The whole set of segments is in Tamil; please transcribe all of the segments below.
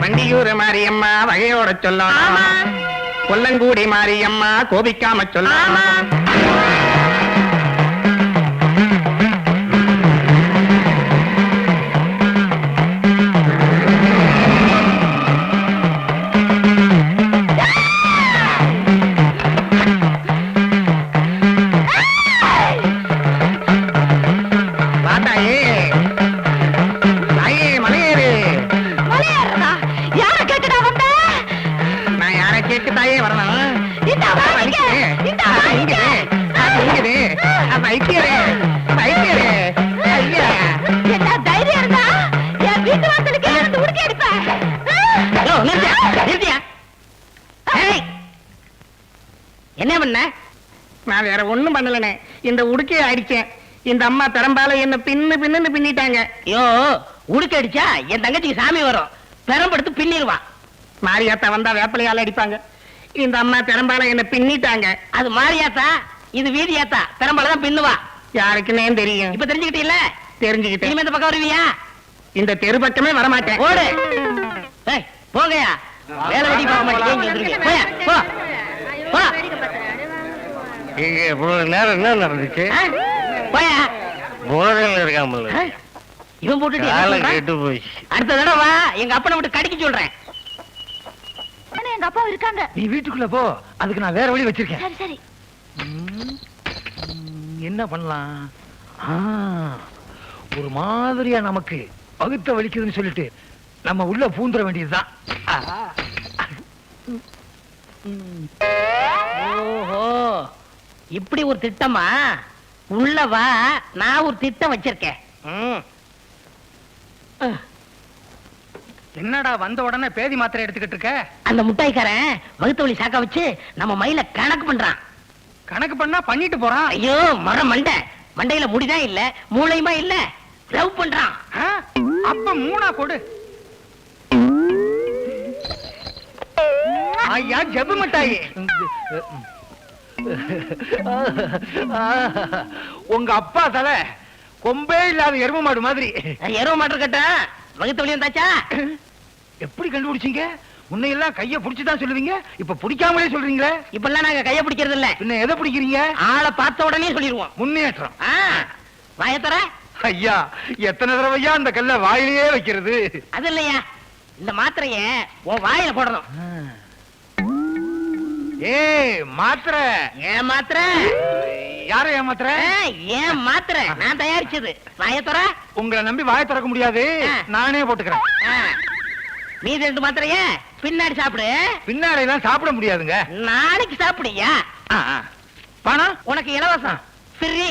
வண்டியூர் மாரியம்மா வகையோட ஆமா. சொல்லணும் கொல்லங்கூடி மாரியம்மா கோபிக்காம ஆமா. நான் வேற ஒண்ணும் பண்ணலனே இந்த உடுக்கைய அடிச்சேன். இந்த அம்மா திறம்பால என்ன பின்னு பின்னுன்னு பின்னிட்டாங்க. ஐயோ உடுக்க அடிச்சா என் தங்கச்சிக்கு சாமி வரும். பெரம்பெடுத்து பின்னிடுவான் மாரியாத்தா வந்தா வேப்பலையால அடிப்பாங்க. இந்த அம்மா திறம்பால என்ன பின்னிட்டாங்க. அது மாரியாத்தா? இது வீதியாத்தா? பெரம்பல தான் பின்னுவா. யாருக்குன்னே தெரியும். இப்ப தெரிஞ்சுக்கிட்டீல்ல? தெரிஞ்சுக்கிட்டேன். இனிமே இந்த பக்கம் வருவியா? இந்த தெரு பக்கமே வரமாட்டேன். ஓடு. ஏய், போங்கய்யா. வேலை வெட்டி பார்க்க மாட்டேங்க இங்க வந்துருங்க போயா போ. போ இங்க இவ்வளவு நேரம் என்ன நடந்துச்சு? போயா. போதையில் இருக்காமல்? இவன் போட்டுட்டு சொல்றான்? கெட்டு போச்சு. அடுத்த தடவை வா எங்க அப்பனை விட்டு கடிக்க சொல்றேன். எங்க அப்பா இருக்காங்க. நீ வீட்டுக்குள்ள போ அதுக்கு நான் வேற வழி வச்சிருக்கேன். சரி என்ன பண்ணலாம்? ஆ, ஒரு மாதிரியா நமக்கு பகுத்த வலிக்குதுன்னு சொல்லிட்டு நம்ம உள்ள பூந்துட வேண்டியதுதான். ஓஹோ. இப்படி ஒரு திட்டமா? உள்ள வா நான் ஒரு திட்டம் வச்சிருக்கேன். என்னடா வந்த உடனே பேதி மாத்திரை எடுத்துக்கிட்டு இருக்க? அந்த முட்டாய்க்காரன் வகுத்த வழி சாக்க வச்சு நம்ம மயில கணக்கு பண்றான். கணக்கு பண்ணா பண்ணிட்டு போறான். ஐயோ மர மண்டை. மண்டையில முடிதான் இல்ல மூளையுமா இல்ல லவ் பண்றான். அப்ப மூணா கொடு. ஐயா ஜெபு மிட்டாயி. உங்க அப்பா தலை கொம்பே இல்லாத எரும மாடு மாதிரி. எருவ மாட்டு கட்ட. வகுத்த வழி வந்தாச்சா எப்படி கண்டுபிடிச்சீங்க? முன்னையெல்லாம் கைய புடிச்சுதான் சொல்லுவீங்க இப்ப பிடிக்காமலே சொல்றீங்களே? இப்பெல்லாம் நாங்க கைய பிடிக்கிறது இல்ல பின்ன எதை பிடிக்கிறீங்க? ஆளை பார்த்த உடனே சொல்லிடுவோம். முன்னேற்றம். ஆ, வாயை தர ஐயா எத்தனை தடவையா அந்த கல்ல வாயிலேயே வைக்கிறது? அது இல்லையா? இந்த மாத்திரைய உன் வாயில போடணும். ஏய் மாத்திரை. ஏன் மாத்திரை? யாரை ஏமாத்திர ஆ, ஏன் மாத்திரை? நான் தயாரிச்சது. வாயை தர உங்களை நம்பி வாய திறக்க முடியாது. நானே போட்டுக்கிறேன். மீதி ரெண்டு மாத்திரைய பின்னாடி சாப்பிடு. பின்னாடி எல்லாம் சாப்பிட முடியாதுங்க. நாளைக்கு சாப்பிடுயா. பணம் உனக்கு இலவசம். ஃப்ரீ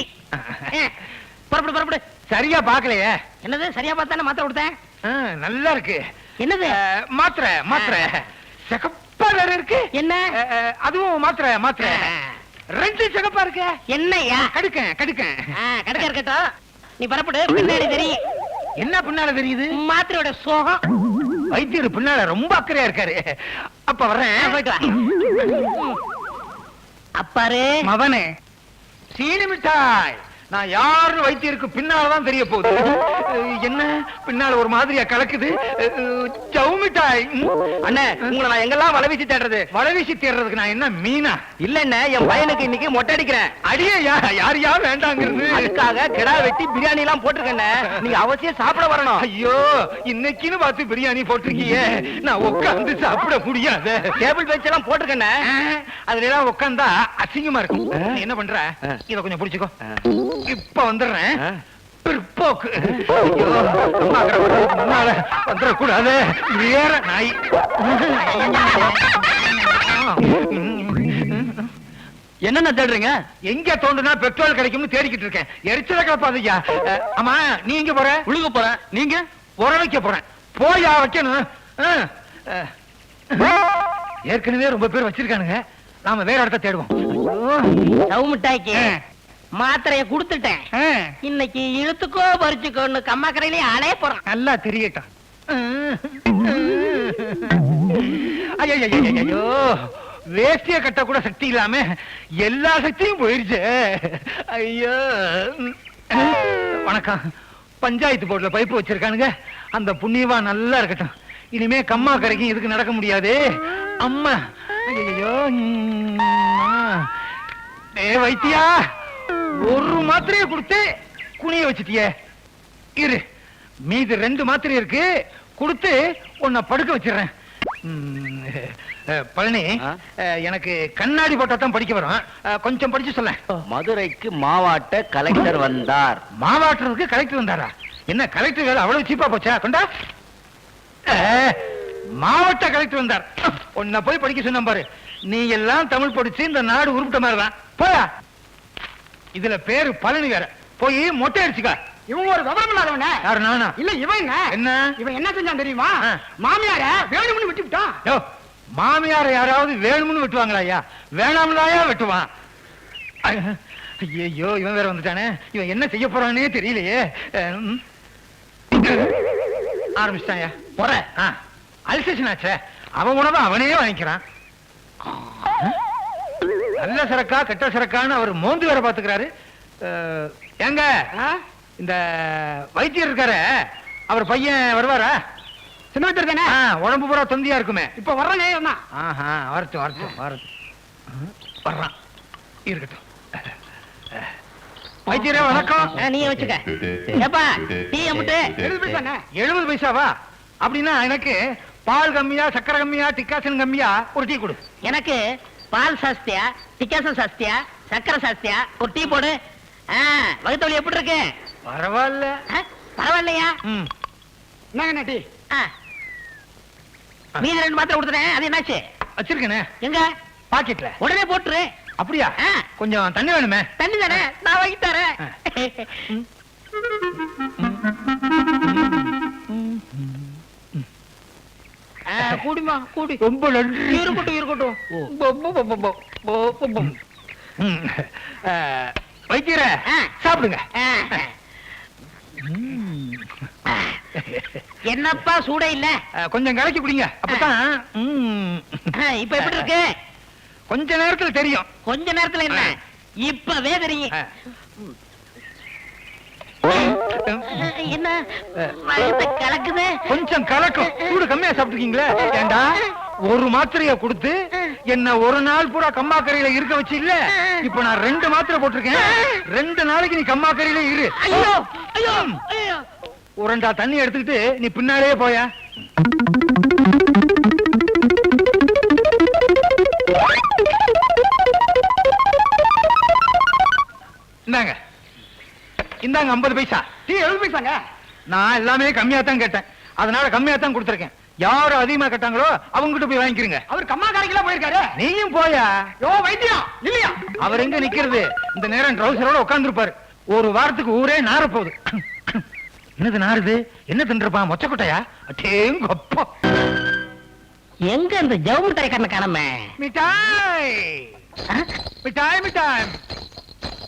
புறப்படு புறப்படு. சரியா பாக்கலையே என்னது சரியா பார்த்தானே மாத்திரை கொடுத்தேன்? நல்லா இருக்கு. என்னது? மாத்திரை மாத்திரை. சிகப்பா வேற இருக்கு. என்ன? அதுவும் மாத்திரை மாத்திரை. ரெண்டு சிகப்பா இருக்கு. என்னய்யா கடுக்கேன் கடுக்கேன். ஆ, கடைக்கா இருக்கட்டும். நீ புறப்படு பின்னாடி தெரியும் என்ன பின்னால தெரியுது? மாத்திரையோட சோகம். வைத்தியர் பின்னால ரொம்ப அக்கறையா இருக்காரு. அப்ப வர்றேன். போயிட்டு வா. அப்பாரு. மவனே சீனி மிட்டாய். நான் யாருன்னு வைத்தியருக்கு பின்னாலதான் தெரிய போகுது. என்ன? பின்னால ஒரு மாதிரியா கலக்குது? அஹ், ஜவு மிட்டாய். ம். அண்ணே உங்களை நான் எங்கெல்லாம் வலை வீசி தேடுறது? வலைவீசி தேடுறதுக்கு நான் என்ன மீனா? இல்லண்ணே என் பையனுக்கு இன்னைக்கு மொட்டை அடிக்கிறேன். அடியே யார் யார் வேண்டாங்கிறது? அதுக்காக கிடா வெட்டி பிரியாணி எல்லாம் போட்டிருக்கேண்ணே. நீங்க அவசியம் சாப்பிட வரணும். ஐயோ இன்னைக்குன்னு பார்த்து பிரியாணி போட்டிருக்கீங்க. நான் உட்கார்ந்து சாப்பிட முடியாது. டேபிள் பெஞ்ச் எல்லாம் போட்டிருக்கேண்ணே. அதுல எல்லாம் உட்கார்ந்தா அசிங்கமா இருக்கும். என்ன பண்ற? இத கொஞ்சம் புடிச்சுக்கோ. இப்ப வந்துடுறேன். பிற்போக்கு. வந்துடக்கூடாது. வேற நாய். என்னென்ன தேடுறீங்க? எங்க தோண்டுனா பெட்ரோல் கிடைக்கும்னு தேடிக்கிட்டு இருக்கேன். எரிச்சல கிளப்பாதையா ஆமா நீ எங்க போற? உழுக போறேன். நீங்க? உர வைக்க போறேன். போயா வைக்கணும். ஏற்கனவே ரொம்ப பேர் வச்சிருக்கானுங்க. நாம வேற இடத்த தேடுவோம். மாத்திரைய கொடுத்துட்டேன். இன்னைக்கு இழுத்துக்கோ பறிச்சுக்கோன்னு கம்மாக்கரையிலே அலைய போறான். நல்லா தெரியட்டும் ஐயோ வேஷ்டிய கட்ட கூட சக்தி இல்லாம எல்லா சக்தியும் போயிருச்சு. ஐயோ. வணக்கம். பஞ்சாயத்து போர்டுல பைப்பு வச்சிருக்கானுங்க. அந்த புண்ணியவா நல்லா இருக்கட்டும். இனிமே கம்மா கரைக்கும் இதுக்கு நடக்க முடியாது. அம்மா. ஐயோ வைத்தியா. ஒரு மாத்திரையை கொடுத்து குனிய வச்சிட்டியே. இரு. மீதி ரெண்டு மாத்திரை இருக்கு. கொடுத்து உன்னை படுக்க வச்சிடுறேன். பழனி எனக்கு கண்ணாடி போட்டா தான் படிக்க வரும். கொஞ்சம் படிச்சு சொல்ல. மதுரைக்கு மாவாட்ட கலெக்டர் வந்தார். மாவாட்டுறதுக்கு கலெக்டர் வந்தாரா? என்ன கலெக்டர் வேலை அவ்வளவு சீப்பா போச்சா? கொண்டா. மாவட்ட கலெக்டர் வந்தார். உன்னை போய் படிக்க சொன்ன பாரு. நீ எல்லாம் தமிழ் படிச்சு இந்த நாடு உருப்பிட்ட மாதிரி தான். போயா. இதுல பேரு பழனி வேற. போய் மொட்டை அடிச்சுக்க. இவன் ஒரு விவரம் இல்லாதவன. யாரு நானா? இல்ல இவன் என்ன? இவன் என்ன செஞ்சான் தெரியுமா. மாமியார வேணும்னு விட்டு விட்டான் மாமியார யாராவது வேணும்னு வெட்டுவாங்களா ஐயா? வேணாம்லாயா வெட்டுவான். ஐயோ இவன் வேற வந்துட்டானே. இவன் என்ன செய்ய போறானே தெரியலையே. ஆரம்பிச்சிட்டாயா போற அல்சேஷன் ஆச்சே. அவன் உணவை அவனே வாங்கிக்கிறான். நல்ல சரக்கா கெட்ட சரக்கான்னு அவர் மோந்து வேற பாத்துக்கிறாரு. ஏங்க? இந்த வைத்தியர் இருக்காரு அவர் பையன் வருவாரா? சின்ன வயசுல தானே உடம்பு பூரா தொந்தியா இருக்குமே. இப்ப வர்ற நேரம் தான் ஆஹா வரட்டும் வரட்டும் வரட்டும். வர்றான். இருக்கட்டும். வைத்தியரே வணக்கம். நீயே வச்சுக்க. ஏப்பா டீ அமுட்டு எழுபது பைசா. எழுபது பைசாவா? அப்படின்னா எனக்கு பால் கம்மியா சக்கரை கம்மியா டிக்காசன் கம்மியா ஒரு டீ கொடு. எனக்கு பால் சாஸ்தியா டிக்காசம் சாஸ்தியா சக்கரை சாஸ்தியா ஒரு டீ போடு. வகுத்தவழி எப்படி இருக்கு? பரவாயில்ல. பரவாயில்லையா? ம். என்னங்க டீ. மீதி ரெண்டு மாத்திரை கொடுத்துட்டேன். அது என்னாச்சு? வச்சிருக்கேனே. எங்க? பாக்கெட்ல. உடனே போட்டுரு. அப்படியா. கொஞ்சம் தண்ணி வேணுமே. தண்ணி தானே? நான் வாங்கி தரேன் கூடிமா கூடி. ரொம்ப நன்றி. இருக்கட்டும் இருக்கட்டும். ஆ. சாப்பிடுங்க. என்னப்பா சூட இல்ல? கொஞ்சம் கலக்கி குடிங்க. அப்பதான் இப்ப எப்படி இருக்கு? கொஞ்ச நேரத்துல தெரியும். கொஞ்ச நேரத்துல என்ன? இப்பவே தெரியும். என்ன வயித்தை கலக்குது கொஞ்சம் கலக்கும். சூடு கம்மியா சாப்பிட்டுருக்கீங்களே? ஏண்டா? ஒரு மாத்திரைய கொடுத்து என்ன ஒரு நாள் பூரா கம்மாக்கரையில இருக்க வச்சு இல்ல? இப்ப நான் ரெண்டு மாத்திரை போட்டிருக்கேன். ரெண்டு நாளைக்கு நீ கம்மாக்கரையில இரு. உரண்டா தண்ணி எடுத்துக்கிட்டு நீ பின்னாலேயே போயா. இந்தாங்க ஐம்பது பைசா. டீ எழுபது பைசாங்க? நான் எல்லாமே கம்மியா தான் கேட்டேன். அதனால கம்மியா தான் கொடுத்துருக்கேன். யாரு அதிகமா கேட்டாங்களோ அவங்ககிட்ட போய் வாங்கிக்கிறீங்க. அவர் கம்மா கடைக்கெல்லாம் போயிருக்காரு. நீயும் போயா? யோ வைத்தியம் இல்லையா அவர் எங்க நிக்கிறது? இந்த நேரம் ட்ரௌசரோட உட்கார்ந்துருப்பாரு. ஒரு வாரத்துக்கு ஊரே நார போகுது என்னது நாருது? என்ன தின்றுப்பான் மொச்சக்கொட்டையா? அட்டேங்கப்பா எங்க இந்த ஜவுமிட்டாய் கண்ண காணமே? மிட்டாய். மிட்டாய் மிட்டாய்.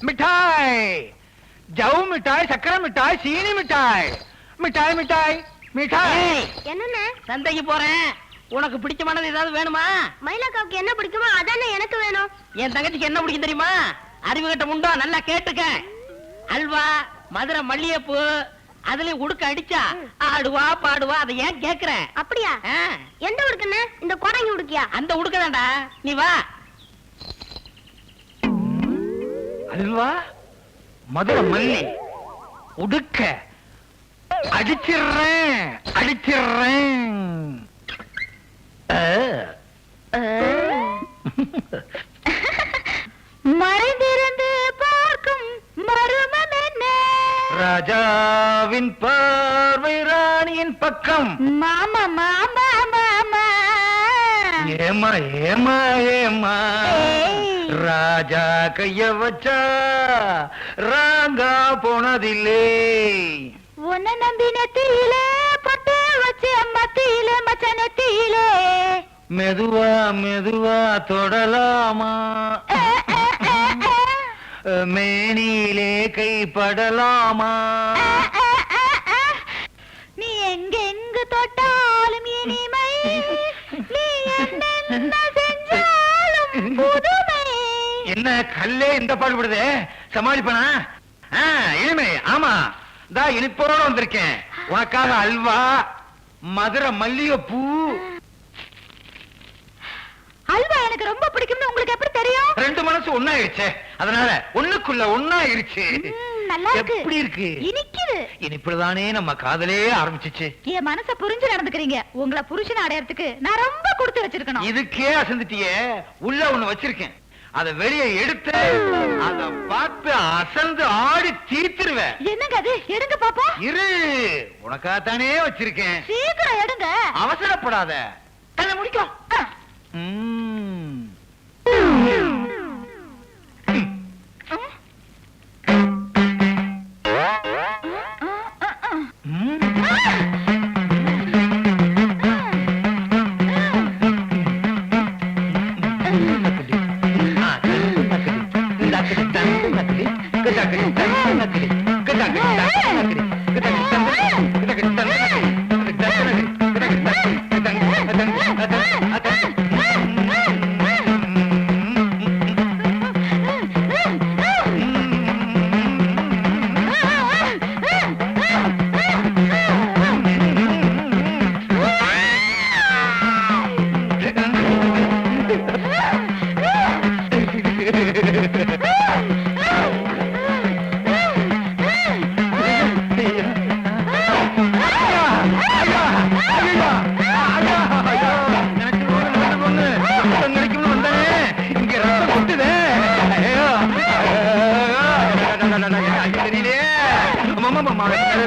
மிட்டாய். ஜவு மிட்டாய் சக்கரை மிட்டாய் சீனி மிட்டாய். மிட்டாய் மிட்டாய் மிட்டாய். என்னண்ணே சந்தைக்கு போறேன். உனக்கு பிடிச்சமானது ஏதாவது வேணுமா? மயிலாக்காவுக்கு என்ன பிடிக்குமோ அதானே எனக்கு வேணும். என் தங்கச்சிக்கு என்ன பிடிக்கும் தெரியுமா? அறிவு கிட்ட உண்டோ நல்லா கேட்டுக்க. அல்வா மதுரை மல்லிகைப்பூ அதுலயும் உடுக்க அடிச்சா ஆடுவா பாடுவா அதை ஏன் கேக்குற அப்படியா? ஆ, எந்த உடுக்குன்னு? இந்த கோடங்கி உடுக்கியா? அந்த உடுக்கதான்டா நீ வா. அல்வா மதுரை மல்லி. உடுக்க. அடிச்சிடுறேன். அடிச்சிடுறேன். மறைந்திருந்து பார்க்கும் மருமம் என்ன? ராஜாவின் பார்வை ராணியின் பக்கம். மாமா மாமா மாமா. ஏமா ஏமா ஏமா. ராஜா கைய வச்சா ராங்கா போனதில்லை. உன்னை நம்பி நெத்தியிலே பொட்டு வச்சு மத்தியிலே மச்ச நெத்தியிலே. மெதுவா மெதுவா தொடலாமா. மேனியிலே கைப்படலாமா. நீ எங்கெங்கு தொட்டாலும் இனிமை. நீ புதுமை என்ன கல்லே இந்த பாடுபடுதே? சமாளிப்பனா? இனிமை ஆமா. தா இனிப்போட வந்திருக்கேன். உனக்காக அல்வா மதுரை மல்லிகைப்பூ. அல்வா எனக்கு ரொம்ப பிடிக்கும்னு உங்களுக்கு எப்படி தெரியும்? ரெண்டு மனசு ஒன்னாயிருச்சே அதனால ஒண்ணுக்குள்ள ஒன்னாயிருச்சு. எப்படி இருக்கு? இனிக்குது. இனிப்புலதானே நம்ம காதலே ஆரம்பிச்சிச்சு. என் மனச புரிஞ்சு நடந்துக்கிறீங்க. உங்களை புருஷன் அடையறதுக்கு நான் ரொம்ப கொடுத்து வச்சிருக்கணும். இதுக்கே அசந்துட்டியே. உள்ள ஒண்ணு வச்சிருக்கேன். அத வெளியே எடுத்து அத பார்த்து அசந்து ஆடி தீர்த்துருவேன். என்னங்க அது? எடுங்க பாப்போம் இரு உனக்காத்தானே வச்சிருக்கேன். சீக்கிரம் எடுங்க. அவசரப்படாத. கண்ணை முடிக்கும்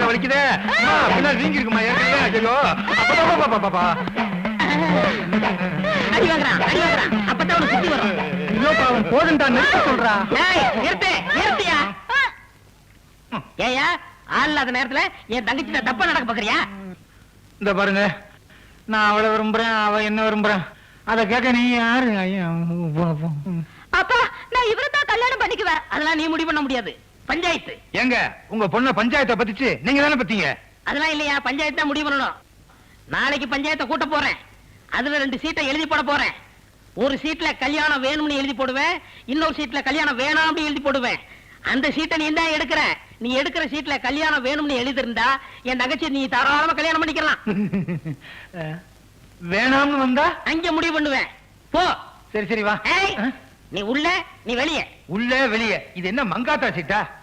வலிக்குதே பின்னால் வீங்கி இருக்குமா ஏற்கனவே ஐயோ அப்பதான் பாப்பா பாப்பா அடி வாங்குறான் அடி வாங்குறான் அப்பதான் அவனுக்கு சுத்தி வரும் போதுண்டா நிறுத்த சொல்றா ஏய், நிறுத்து நிறுத்தியா ஏயா ஆள் இல்லாத நேரத்துல என் தங்கச்சி தப்பா நடக்க பாக்குறியா இந்த பாருங்க நான் அவளை விரும்புறேன் அவ என்ன விரும்புறேன் அத கேட்க நீ யாரு அப்பா நான் இவரை தான் கல்யாணம் பண்ணிக்குவேன் அதெல்லாம் நீ முடிவு பண்ண முடியாது பஞ்சாயத்து. ஏங்க உங்க பொண்ண பஞ்சாயத்தை பத்திச்சு நீங்க தானே பத்தீங்க? அதெல்லாம் இல்லையா? பஞ்சாயத்து தான் முடிவு பண்ணணும். நாளைக்கு பஞ்சாயத்தை கூட்ட போறேன். அதுல ரெண்டு சீட்டை எழுதி போட போறேன். ஒரு சீட்ல கல்யாணம் வேணும்னு எழுதி போடுவேன். இன்னொரு சீட்ல கல்யாணம் வேணாம்னு எழுதி போடுவேன். அந்த சீட்டை நீ தான் எடுக்கிற. நீ எடுக்கிற சீட்ல கல்யாணம் வேணும்னு எழுதிருந்தா என் தங்கச்சி நீ தாராளமா கல்யாணம் பண்ணிக்கலாம். வேணாம்னு வந்தா? அங்க முடிவு பண்ணுவேன். போ. சரி சரி வா. நீ உள்ள நீ வெளியே. உள்ள வெளிய. இது என்ன மங்காத்தா சீட்டா?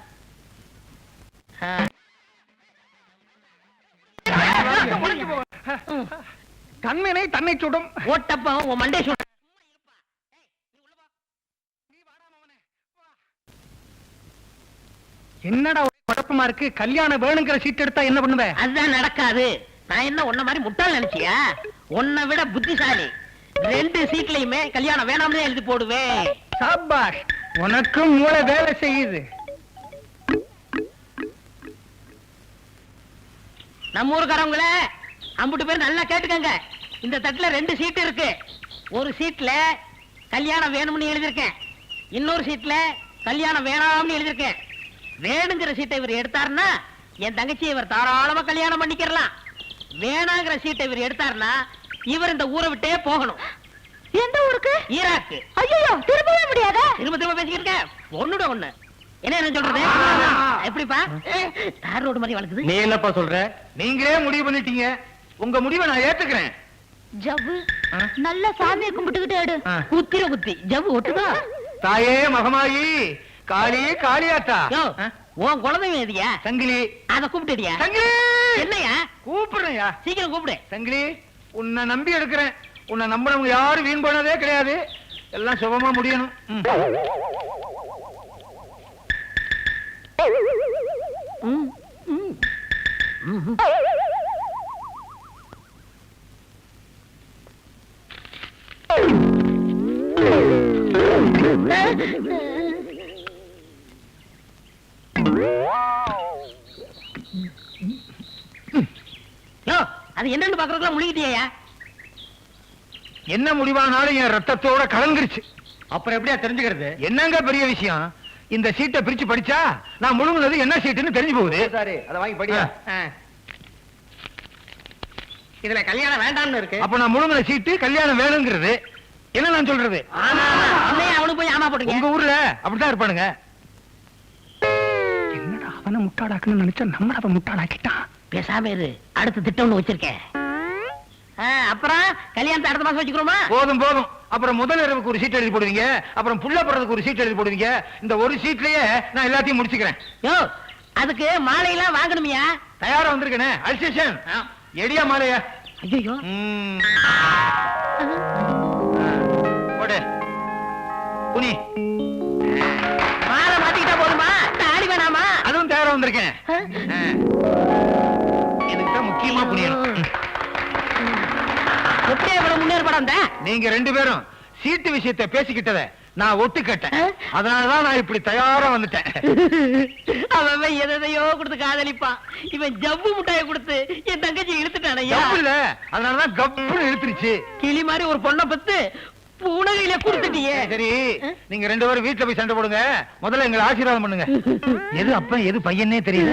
கண்மனை தன்னை சுடும். ஓட்டப்பம் உன் மண்டே சுடு. என்னடா ஒரே குழப்பமா இருக்கு? கல்யாணம் வேணுங்கிற சீட் எடுத்தா என்ன பண்ணுவ? அதுதான் நடக்காது. நான் என்ன உன்ன மாதிரி முட்டாள் நினைச்சியா? உன்னை விட புத்திசாலி. ரெண்டு சீட்லயுமே கல்யாணம் வேணாம்னு எழுதி போடுவேன். சாபாஷ் உனக்கும் மூளை வேலை செய்யுது. நம்ம ஊருக்காரவங்கள அம்புட்டு பேர் நல்லா கேட்டுக்கங்க. இந்த தட்டுல ரெண்டு சீட் இருக்கு. ஒரு சீட்ல கல்யாணம் வேணும்னு எழுதியிருக்கேன். இன்னொரு சீட்ல கல்யாணம் வேணாம்னு எழுதியிருக்கேன். வேணுங்கிற சீட்டை இவர் எடுத்தாருன்னா என் தங்கச்சி இவர் தாராளமா கல்யாணம் பண்ணிக்கிறலாம். வேணாங்கிற சீட்டை இவர் எடுத்தாருன்னா இவர் இந்த ஊரை விட்டே போகணும். எந்த ஊருக்கு? ஈராக்கு. ஐயோ திரும்பவே முடியாதா? திரும்ப திரும்ப பேசிக்கிட்டு இருக்க. ஒண்ணுட ஒண்ணு. என்ன என்ன சொல்றது? எப்படிப்பா? தார் ரோடு மாதிரி வளர்க்குது. நீ என்னப்பா சொல்ற? நீங்களே முடிவு பண்ணிட்டீங்க. உங்க முடிவை நான் ஏத்துக்கிறேன். ஜவ்வு? நல்ல சாமியை கும்பிட்டுக்கிட்டு எடு. குத்திர குத்தி ஜவ்வு ஒட்டுதா? தாயே மகமாயி காளி காளியாத்தா. ஆ? உன் குழந்தைங்க எதியா? சங்கிலி. அத கூப்பிட்டுடியா சங்கிலி! என்னையா? கூப்பிடுறேன்யா. சீக்கிரம் கூப்பிடு. சங்கிலி உன்னை நம்பி எடுக்கிறேன். உன்னை நம்பினவங்க யாரும் வீண் போனதே கிடையாது. எல்லாம் சுபமா முடியணும். அது என்னன்னு பாக்குறதுக்குள்ள முழுகிட்டியா என்ன முடிவானாலும் என் ரத்தத்தோட கலந்துருச்சு. அப்புறம் எப்படியா தெரிஞ்சுக்கிறது? என்னங்க பெரிய விஷயம்? இந்த சீட்டை பிரிச்சு படிச்சா நான் முழுங்குனது என்ன சீட்டுன்னு தெரிஞ்சு போகுது. சாரி அதை வாங்கி படியா. இதுல கல்யாணம் வேண்டாம்னு இருக்கு. அப்ப நான் முழுங்குன சீட்டு கல்யாணம் வேணுங்கிறது. என்ன நான் சொல்றது? ஆமா ஆமா அன்னைய அவனுக்கு போய் ஆமா போடுங்க உங்க ஊர்ல அப்படித்தான் இருப்பானுங்க. என்னடா அவனை முட்டாளாக்கணும்னு நினைச்சா நம்மள அவன் முட்டாளாக்கிட்டான். பேசாம இரு. அடுத்த திட்டம் ஒண்ணு வச்சிருக்கேன். அப்புறம் கல்யாணத்தை அடுத்த மாசம் வச்சுக்கிறோமா? போதும் போதும். அப்புறம் முதல் இரவுக்கு ஒரு சீட் எழுதி போடுவீங்க அப்புறம் புள்ள போறதுக்கு ஒரு சீட் எழுதி போடுவீங்க. இந்த ஒரு சீட்லயே நான் எல்லாத்தையும் முடிச்சுக்கிறேன். யோ அதுக்கு மாலையெல்லாம் வாங்கணுமியா? தயாரா வந்திருக்கேனே அல்சேஷன். எடியா மாலையா? ஐயோ. போடு. புனி. மாலை மாத்திக்கிட்டா போதுமா? தாலி வேணாமா? அதுவும் தயாரா வந்திருக்கேன். நீங்க ரெண்டு பேரும் சீட்டு விஷயத்தை பேசிக்கிட்டத நான் ஒத்துக்கட்டேன் அதனாலதான் நான் இப்படி தயாரா வந்துட்டேன். அவன் எதையோ கொடுத்து காதலிப்பான். இவன் ஜவ்வு முட்டாயை கொடுத்து என் தங்கச்சி இல்ல. அதனாலதான் கப்புன்னு இழுத்துருச்சு. கிளி மாதிரி ஒரு பொண்ணை பத்து புனகையில கொடுத்துட்டியே. சரி நீங்க ரெண்டு பேரும் வீட்டுல போய் சண்டை போடுங்க. முதல்ல எங்களை ஆசீர்வாதம் பண்ணுங்க. எது அப்ப எது பையனே தெரியல